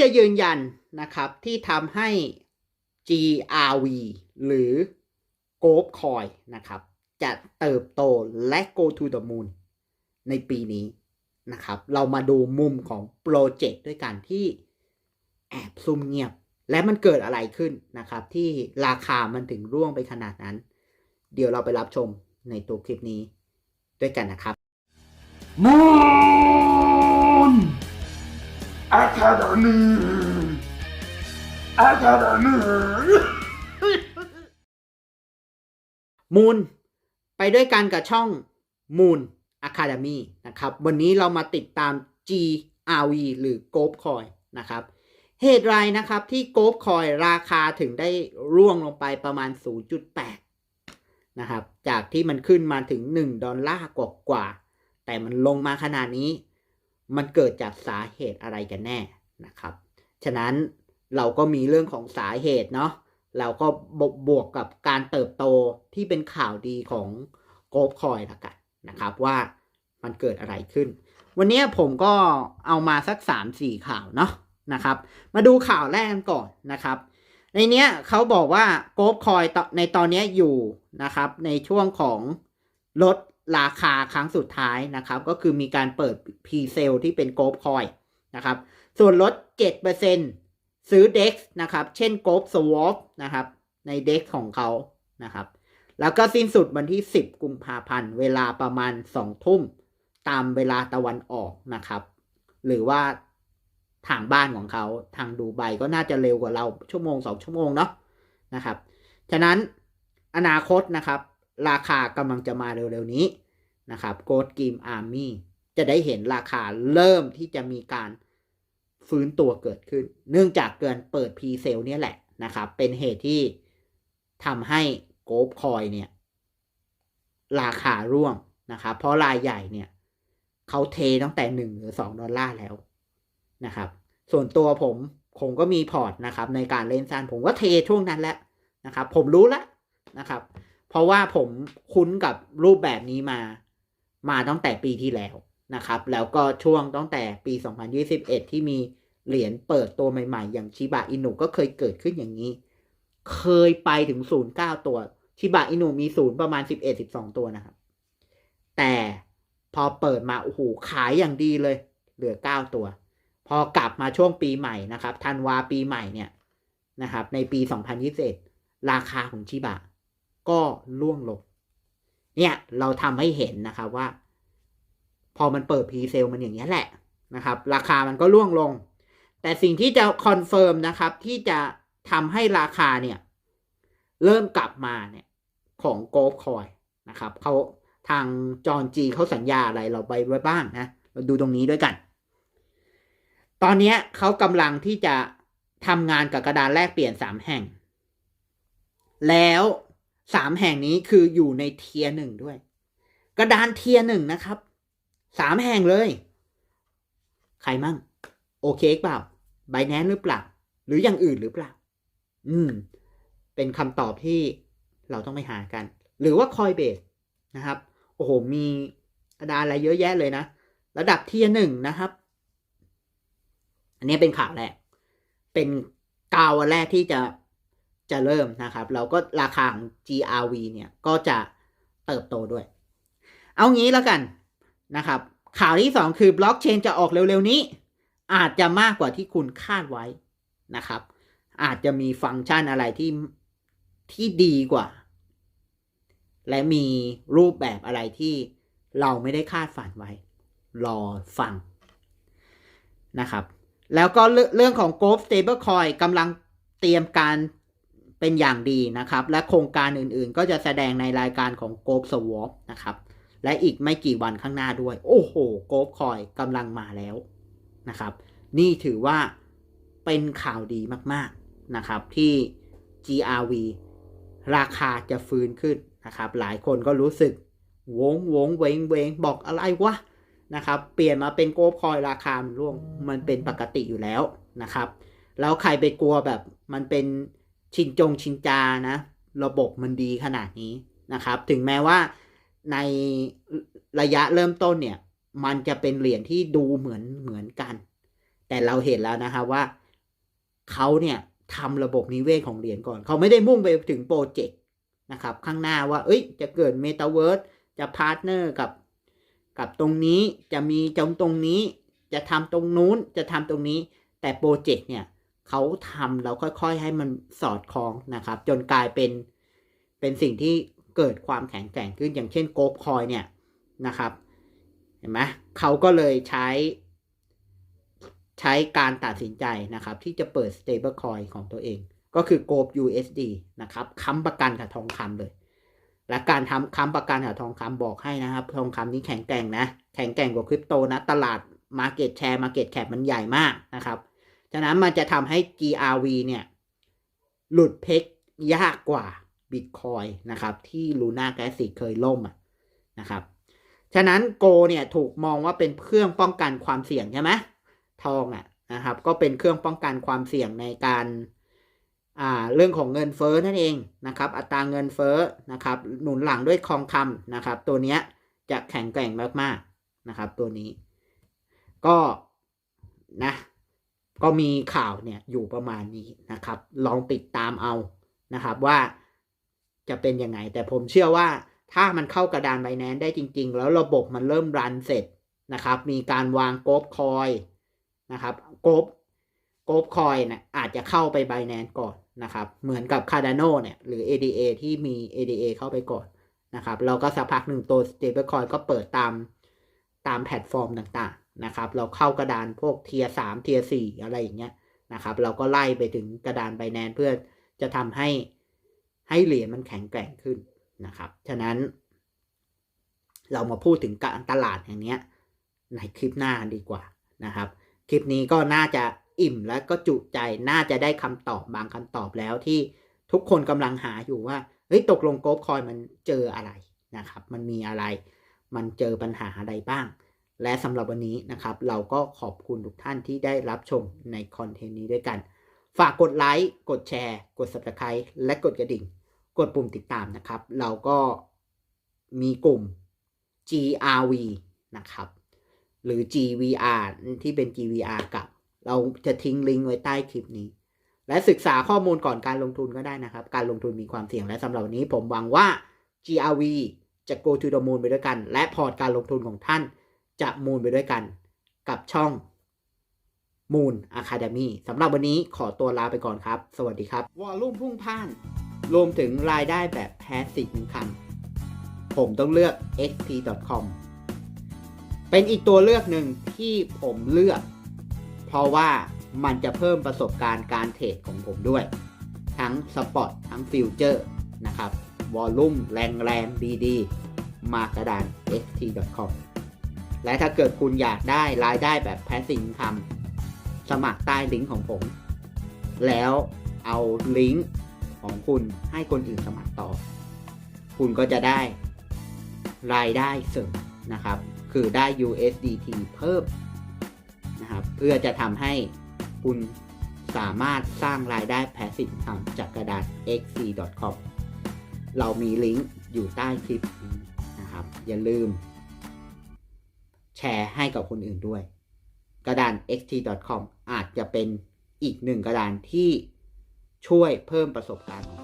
จะยืนยันนะครับที่ทำให้ GRV หรือ g o p Coin นะครับจะเติบโตและ go to the moon ในปีนี้นะครับ เรามาดูมุมของโปรเจกต์ด้วยกันที่แอบซุ่มเงียบ และมันเกิดอะไรขึ้นนะครับ ที่ราคามันถึงร่วงไปขนาดนั้น เดี๋ยวเราไปรับชมในตัวคลิปนี้ด้วยกันนะครับ Moon Academy Academy มูลไปด้วยกันกับช่อง Moon Academy นะครับ วันนี้เรามาติดตาม GRV หรือ g o p Coin นะครับ เหตุไรนะครับที่ g o p Coin ราคาถึงได้ร่วงลงไปประมาณ 0.8 นะครับ จากที่มันขึ้นมาถึง 1 ดอลลาร์กว่า แต่มันลงมาขนาดนี้ มันเกิดจากสาเหตุอะไรกันแน่นะครับ ฉะนั้นเราก็มีเรื่องของสาเหตุเนาะเราก็บวกกับการเติบโตที่เป็นข่าวดีของโกลบคอยละกันนะครับว่ามันเกิดอะไรขึ้น วันนี้ผมก็เอามาสัก 3-4 ข่าวเนาะนะครับ มาดูข่าวแรกกันก่อนนะครับ ในเนี้ยเขาบอกว่าโกลบคอยในตอนนี้อยู่นะครับในช่วงของลด ราคาครั้งสุดท้ายนะครับ ก็คือมีการเปิดพรีเซลที่เป็นโกลบคอยนะครับ ส่วนลด 7%ซื้อ DEX นะครับ เช่น g o p Swap นะครับ ใน DEX ของเขานะครับ แล้วก็สิ้นสุดวันที่ 10 กุมภาพันธ์ เวลาประมาณ 2 ทุ่ม ตามเวลาตะวันออกนะครับ หรือว่าทางบ้านของเขาทางดูไบก็น่าจะเร็วกว่าเราชั่วโมง 2 ชั่วโมงเนาะนะครับ ฉะนั้นอนาคตนะครับ ราคากำลังจะมาเร็วๆนี้นะครับ g o d Game Army จะได้เห็นราคาเริ่มที่จะมีการฟื้นตัวเกิดขึ้น เนื่องจากเกินเปิดพรีเซลเนี่ยแหละนะครับ เป็นเหตุที่ทำให้โกลบคอยเนี่ย ราคาร่วงนะครับ เพราะรายใหญ่เนี่ยเขาเทตั้งแต่หนึ่งหรือสองดอลลาร์แล้วนะครับ ส่วนตัวผมผมก็มีพอร์ตนะครับ ในการเล่นสั้นผมก็เทช่วงนั้นแล้วนะครับ ผมรู้แล้วนะครับ เพราะว่าผมคุ้นกับรูปแบบนี้มา มาตั้งแต่ปีที่แล้วนะครับ แล้วก็ช่วงตั้งแต่ปี 2021 ที่มีเหรียญเปิดตัวใหม่ๆ อย่างชิบะอินุก็เคยเกิดขึ้นอย่างนี้ เคยไปถึง09ตัว ชิบะอินุมีศูนย์ประมาณ11-12ตัวนะครับ แต่พอเปิดมาโอ้โหขายอย่างดีเลย เหลือ9ตัว พอกลับมาช่วงปีใหม่นะครับธันวาปีใหม่เนี่ยนะครับ ในปี2021ราคาของชิบะ ก็ล่วงลง เนี่ยเราทำให้เห็นนะครับว่า พอมันเปิดพรีเซลมันอย่างนี้แหละนะครับ ราคามันก็ล่วงลง แต่สิ่งที่จะคอนเฟิร์มนะครับที่จะทำให้ราคาเนี่ย เริ่มกลับมาเนี่ยของโกลคอยนะครับเขาทางจอห์นจีเขาสัญญาอะไรเราไปไว้บ้างนะ เราดูตรงนี้ด้วยกัน ตอนนี้เขากำลังที่จะทำงานกับกระดานแลกเปลี่ยนสามแห่ง แล้ว สามแห่งนี้คืออยู่ในเทียหนึ่งด้วย กระดานเทียหนึ่งนะครับสามแห่งเลย ใครมั่ง โอเคเปล่าไบแนนหรือเปล่า หรืออย่างอื่นหรือเปล่า อืม เป็นคำตอบที่เราต้องไปหากัน หรือว่าคอยเบสนะครับ โอ้โห มีกระดานอะไรเยอะแยะเลยนะ ระดับเทียหนึ่งนะครับ อันนี้เป็นข่าวแรก เป็นกาวแรกที่จะ จะเริ่มนะครับ เราก็ราคาของ GRV เนี่ยก็จะเติบโตด้วย เอางี้แล้วกันนะครับ ข่าวที่สองคือบล็อกเชนจะออกเร็วๆนี้ อาจจะมากกว่าที่คุณคาดไว้นะครับ อาจจะมีฟังก์ชันอะไรที่ที่ดีกว่า และมีรูปแบบอะไรที่เราไม่ได้คาดฝันไว้ รอฟังนะครับ แล้วก็เรื่องของ g o l d Stablecoin กำลังเตรียมการ เป็นอย่างดีนะครับ และโครงการอื่นๆ ก็จะแสดงในรายการของ g o l d Swap นะครับ และอีกไม่กี่วันข้างหน้าด้วย โอ้โหโกลบคอยกำลังมาแล้วนะครับ นี่ถือว่าเป็นข่าวดีมากๆนะครับที่ GRV ราคาจะฟื้นขึ้นนะครับ หลายคนก็รู้สึกวงวงเวงเวงบอกอะไรวะนะครับ เปลี่ยนมาเป็นโกลบคอยราคามันร่วงมันเป็นปกติอยู่แล้วนะครับ แล้วใครไปกลัวแบบมันเป็น ชินจงชินจานะ ระบบมันดีขนาดนี้นะครับ ถึงแม้ว่าในระยะเริ่มต้นเนี่ย มันจะเป็นเหรียญที่ดูเหมือนเหมือนกัน แต่เราเห็นแล้วนะคะว่าเขาเนี่ยทำระบบนิเวศของเหรียญก่อน เขาไม่ได้มุ่งไปถึงโปรเจกต์นะครับ ข้างหน้าว่า เอ้ย จะเกิดเมตาเวิร์สจะพาร์ทเนอร์กับกับตรงนี้จะมีจงตรงนี้ จะทำตรงนู้นจะทำตรงนี้ แต่โปรเจกต์เนี่ย เขาทำแล้วค่อยๆ ให้มันสอดคล้องนะครับ จนกลายเป็นเป็นสิ่งที่เกิดความแข็งแกร่งขึ้นอย่างเช่นโกลบคอยเนี่ยนะครับเห็นไหมเขาก็เลยใช้ใช้การตัดสินใจนะครับ ที่จะเปิด stable coin ของตัวเอง ก็คือ g o b USD นะครับค้ำประกันกับทองคำเลย และการทำค้ำประกันกับทองคำบอกให้นะครับ ทองคำนี้แข็งแกร่งนะ แข็งแกร่งกว่าคริปโตนะ ตลาด Market Share Market Cap มันใหญ่มากนะครับ ฉะนั้นมันจะทำให้ GRV เนี่ย หลุดเพกยากกว่า Bitcoin นะครับ ที่ Luna Classic เคยล่มอะนะครับ ฉะนั้นโกเนี่ยถูกมองว่าเป็นเครื่องป้องกันความเสี่ยงใช่ไหมทองอะนะครับ ก็เป็นเครื่องป้องกันความเสี่ยงในการอ่าเรื่องของเงินเฟ้อนั่นเองนะครับ อัตราเงินเฟ้อนะครับ หนุนหลังด้วยทองคำนะครับ ตัวเนี้ยจะแข็งแกร่งมากๆนะครับ ตัวนี้ ก็นะ ก็มีข่าวเนี่ยอยู่ประมาณนี้นะครับ ลองติดตามเอานะครับว่าจะเป็นยังไง แต่ผมเชื่อว่าถ้ามันเข้ากระดานไบแนนได้จริง ๆ แล้วระบบมันเริ่มรันเสร็จนะครับ มีการวางโกบคอยนะครับโกบโกบคอยนี่ยอาจจะเข้าไปไบแนนก่อนนะครับ เหมือนกับ Cardano เนี่ยหรือ ADA ที่มี ADA เข้าไปก่อนนะครับเราก็สักพักหนึ่งตัว stablecoin ก็เปิดตามตามแพลตฟอร์มต่าง นะครับ เราเข้ากระดานพวกเทียสามเทียสี่อะไรอย่างเงี้ยนะครับ เราก็ไล่ไปถึงกระดานไบแนนเพื่อจะทำให้ให้เหรียญมันแข็งแกร่งขึ้นนะครับ ฉะนั้น เรามาพูดถึงการตลาดอย่างเนี้ยในคลิปหน้าดีกว่านะครับ คลิปนี้ก็น่าจะอิ่มและก็จุใจน่าจะได้คำตอบบางคำตอบแล้วที่ทุกคนกำลังหาอยู่ว่าเฮ้ยตกลงโกลบคอยมันเจออะไรนะครับ มันมีอะไร มันเจอปัญหาอะไรบ้าง และสำหรับวันนี้นะครับ เราก็ขอบคุณทุกท่านที่ได้รับชมในคอนเทนต์นี้ด้วยกัน ฝากกดไลค์ กดแชร์ กด subscribe และกดกระดิ่ง กดปุ่มติดตามนะครับ เราก็มีกลุ่ม GRV นะครับ หรือ GVR ที่เป็น GVR กับ เราจะทิ้งลิงก์ไว้ใต้คลิปนี้ และศึกษาข้อมูลก่อนการลงทุนก็ได้นะครับ การลงทุนมีความเสี่ยงและสำหรับวันนี้ผมหวังว่า GRV จะ go to the moon ไปด้วยกัน และพอร์ตการลงทุนของท่าน จะมูนไปด้วยกันกับช่อง Moon Academy สำหรับวันนี้ขอตัวลาไปก่อนครับ สวัสดีครับ วอลลุ่มพุ่งพ่าน รวมถึงรายได้แบบ passive income ผมต้องเลือก xp.com เป็นอีกตัวเลือกหนึ่งที่ผมเลือก เพราะว่ามันจะเพิ่มประสบการณ์การเทรดของผมด้วย ทั้งสปอตทั้งฟิวเจอร์นะครับ วอลลุ่มแรงแรงดีๆ มากระดาน xt.com และถ้าเกิดคุณอยากได้รายได้แบบแพสซีฟทำสมัครใต้ลิงก์ของผม แล้วเอาลิงก์ของคุณให้คนอื่นสมัครต่อ คุณก็จะได้รายได้เสริมนะครับ คือได้ USDT เพิ่มนะครับ เพื่อจะทำให้คุณสามารถสร้างรายได้ Passive Income จากกระดาษ xc.com เรามีลิงก์อยู่ใต้คลิปนี้นะครับ อย่าลืม แชร์ให้กับคนอื่นด้วย กระดาน xt.com อาจจะเป็นอีกหนึ่งกระดานที่ช่วยเพิ่มประสบการณ์ของ